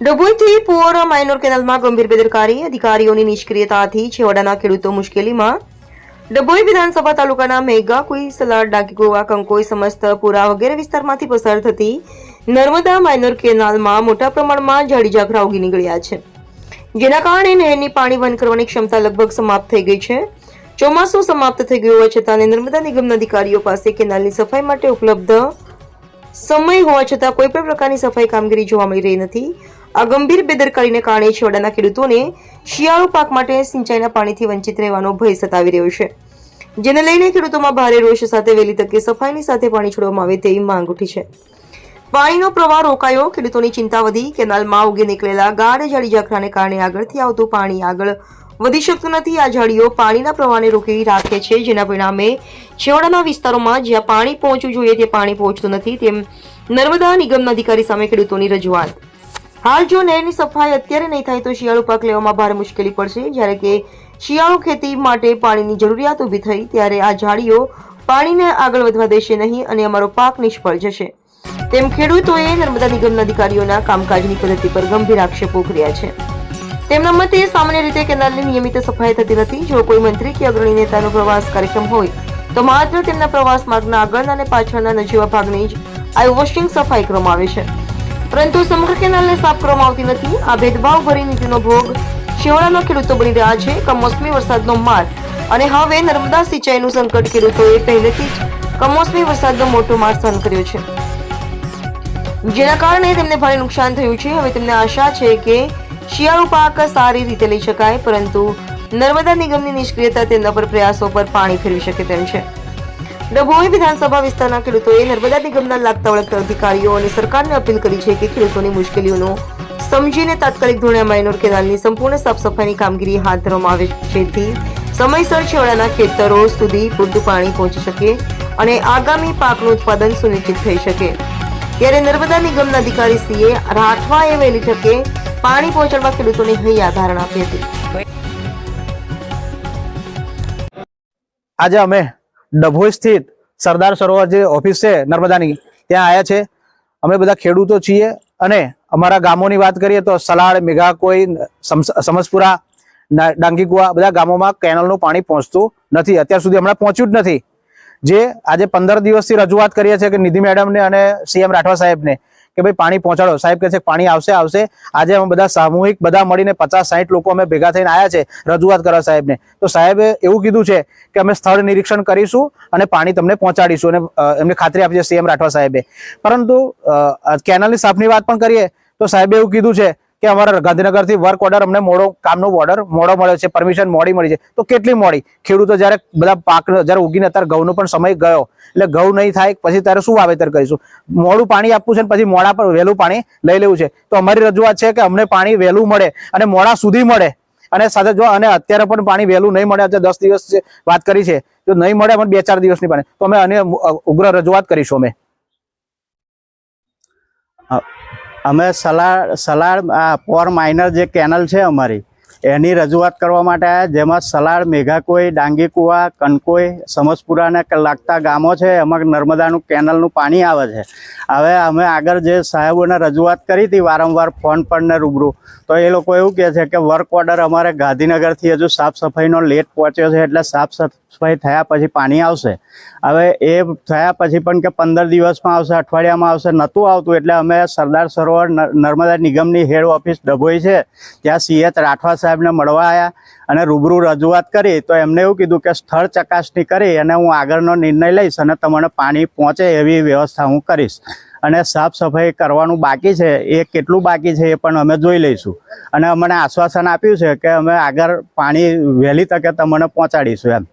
ડભોઈથી પુઓરા minor કેનાલમાં ગંભીર બેદરકારી, અધિકારીઓની નિષ્ક્રિયતાથી છેવાડાના ખેડૂતો મુશ્કેલીમાં. ડભોઈ વિધાનસભા તાલુકાના મેઘા કુઈ સલાડ ડાકીગોવા કંકોઈ સમસ્ત પુરા વગેરે વિસ્તારમાંથી પસાર થતી નર્મદા માઇનોર કેનાલમાં મોટા પ્રમાણમાં જાડી જાખરા ઉગી નીકળ્યા છે. જેના કારણે નહેરની પાણી વહન કરવાની ક્ષમતા લગભગ સમાપ્ત થઈ ગઈ છે. ચોમાસું સમાપ્ત થઈ ગયું હોવા છતાં નર્મદા નિગમના અધિકારીઓ પાસે કેનાલની સફાઈ માટે ઉપલબ્ધ સમય હોવા છતાં કોઈ પણ પ્રકારની સફાઈ કામગીરી જોવા મળી રહી નથી. આ ગંભીર બેદરકારીને કારણે છેવાડાના ખેડૂતોને શિયાળુ પાક માટે સિંચાઈના પાણીથી વંચિત રહેવાનો ભય સતાવી રહ્યો છે. જેને લઈને ખેડૂતોમાં ભારે રોષ સાથે વહેલી તકે સફાઈની સાથે પાણી છોડવામાં આવે તેવી માંગ ઉઠી છે. પાણીનો પ્રવાહ રોકાયો, ખેડૂતોની ચિંતા વધી, કેનાલમાં ઉગી નીકળેલા ગાઢ જાડી ઝાખરાને કારણે આગળથી આવતું પાણી આગળ વધી શકતું નથી. આ જાળીઓ પાણીના પ્રવાહને રોકી રાખે છે, જેના પરિણામે છેવાડાના વિસ્તારોમાં જ્યાં પાણી પહોંચવું જોઈએ તે પાણી પહોંચતું નથી, તેમ નર્મદા નિગમના અધિકારી સામે ખેડૂતોની રજૂઆત. હાલ જો નહેરની સફાઈ અત્યારે નહીં થાય તો શિયાળુ પાક લેવામાં ભારે મુશ્કેલી પડશે. જ્યારે કે શિયાળુ ખેતી માટે પાણીની જરૂરિયાત ઊભી થઈ, ત્યારે આ ઝાડીઓ પાણીને આગળ વધવા દેશે નહીં અને અમારો પાક નિષ્ફળ જશે. તેમ ખેડૂતોએ નર્મદા નિગમના અધિકારીઓના કામકાજની પદ્ધતિ પર ગંભીર આક્ષેપો કર્યા છે. તેમના મતે સામાન્ય રીતે કેનાલની નિયમિત સફાઈ થતી નથી. જો કોઈ મંત્રી કે અગ્રણી નેતાનો પ્રવાસ કાર્યક્રમ હોય, તો માત્ર તેમના પ્રવાસ માર્ગના આગળના અને પાછળના નજીવા ભાગની જ આઈ વોશિંગ સફાઈ કરવામાં આવે છે. પરંતુ સમગ્ર કેનાલને સાફ કરવામાં આવતી નથી આ ભેદભાવ ભરી નીતિનો ભોગ શિયાળાના ખેડૂતો બની રહ્યા છે કમોસમી વરસાદનો માર અને હવે નર્મદા સિંચાઈનું સંકટ ખેડૂતોએ પહેલેથી જ કમોસમી વરસાદનો મોટો માર સહન કર્યો છે જેના કારણે તેમને ભારે નુકસાન થયું છે હવે તેમને આશા છે કે શિયાળુ પાક સારી રીતે લઈ શકાય પરંતુ નર્મદા નિગમની નિષ્ક્રિયતા તેમના પર પ્રયાસો પર પાણી ફેરવી શકે તેમ છે ડભોઈ વિધાનસભા વિસ્તારના ખેડૂતોએ નર્મદા નિગમના લાગતા વળગતા અધિકારીઓ અને સરકારને અપીલ કરી છે કે ખેડૂતોની મુશ્કેલીઓનો સમજીને તાત્કાલિક ધોરણે માઇનોર કેનાલની સંપૂર્ણ સાફ કામગીરી હાથ ધરવામાં આવે જેથી સમયસર છેવાડાના ખેતરો સુધી પૂરતું પાણી પહોંચી શકે અને આગામી પાકનું ઉત્પાદન સુનિશ્ચિત થઈ શકે. ત્યારે નર્મદા નિગમના અધિકારી સીએ રાઠવાએ વહેલી તકે પાણી પહોંચાડવા ખેડૂતોને હૈયા ધારણા આપી હતી. આજે અમે ડભોઈ સ્થિત સરદાર સરોવર જે ઓફિસ છે નર્મદાની. ત્યાં આવ્યા છે. અમે બધા ખેડૂતો છીએ અને અમારા ગામોની વાત કરીએ તો સલાડ મેઘાકોઈ સમસ- સમસપુરા ડાંગીકુવા બધા ગામોમાં કેનલનું પાણી પહોંચતું નથી. અત્યાર સુધી હમણાં પહોંચ્યું જ નથી. જે આજે પંદર દિવસથી રજૂઆત કરીએ છીએ કે નિધિ મેડમને અને સીએમ રાઠવા સાહેબને કે ભાઈ પાણી પહોંચાડો. સાહેબ કહે છે કે પાણી આવશે આવશે. આજે અમે બધા સામૂહિક, બધા મળીને પચાસ સાઈઠ લોકો અમે ભેગા થઈને આવ્યા છે. રજૂઆત કરવા સાહેબને. તો સાહેબે એવું કીધું છે કે અમે સ્થળ નિરીક્ષણ કરીશું અને પાણી તમને પહોંચાડીશું અને એમને ખાતરી આપી છે સીએમ રાઠવા સાહેબે. પરંતુ કેનાલની સાફની વાત પણ કરીએ તો સાહેબે એવું કીધું છે કે અમારા ગાંધીનગરથી વર્ક ઓર્ડર અમને મોડો કામનો ઓર્ડર મોડો મળ્યો છે પરમિશન મોડી મળી છે. તો કેટલી મોડી? ખેડૂતો જ્યારે બધા પાક જ્યારે ઉગીને અત્યારે ઘઉંનો પણ સમય ગયો. એટલે ઘઉં નહીં થાય, પછી ત્યારે શું વાવેતર કરીશું? મોડું પાણી આપવું છે ને પછી મોડા પર વહેલું પાણી લઈ લેવું છે. તો અમારી રજૂઆત છે કે અમને પાણી વહેલું મળે અને મોડા સુધી મળે. અને સાથે જો અને અત્યારે પણ પાણી વહેલું નહીં મળે, અત્યારે દસ દિવસ વાત કરી છે જો નહીં મળે પણ બે ચાર દિવસની પાણી. તો અમે આને ઉગ્ર રજૂઆત કરીશું અમે. અમે સલાડ સલાડ આ પોર માઇનર જે કેનલ છે અમારી એની રજૂઆત કરવા માટે આવ્યા જેમાં સલાડ, મેઘાકોઈ, ડાંગીકુવા, કનકોઈ સમસપુરાને લાગતા ગામો છે. એમાં નર્મદાનું કેનલનું પાણી આવે છે. હવે અમે આગળ જે સાહેબોને રજૂઆત કરી હતી, વારંવાર ફોન પર ને રૂબરૂ, તો એ લોકો એવું કહે છે કે વર્ક ઓર્ડર અમારે ગાંધીનગરથી હજુ સાફ સફાઈનો લેટ પહોંચ્યો છે, એટલે સાફ સફાઈ થયા પછી પાણી આવશે. હવે એ થયા પછી પણ કે પંદર દિવસમાં આવશે, અઠવાડિયામાં આવશે, નહોતું આવતું, એટલે અમે સરદાર સરોવર નર્મદા નિગમની હેડ ઓફિસ ડભોઈ છે. ત્યાં સીએચ રાઠવા સાહેબને મળવા આવ્યા અને રૂબરૂ રજૂઆત કરી તો એમને એવું કીધું કે સ્થળ ચકાસણી કરી અને હું આગળનો નિર્ણય લઈશ અને તમને પાણી પહોંચે એવી વ્યવસ્થા હું કરીશ. અને સાફ સફાઈ કરવાનું બાકી છે, એ કેટલું બાકી છે એ પણ અમે જોઈ લઈશું. અને અમને આશ્વાસન આપ્યું છે કે અમે આગળ પાણી વહેલી તકે તમને પહોંચાડીશું એમ.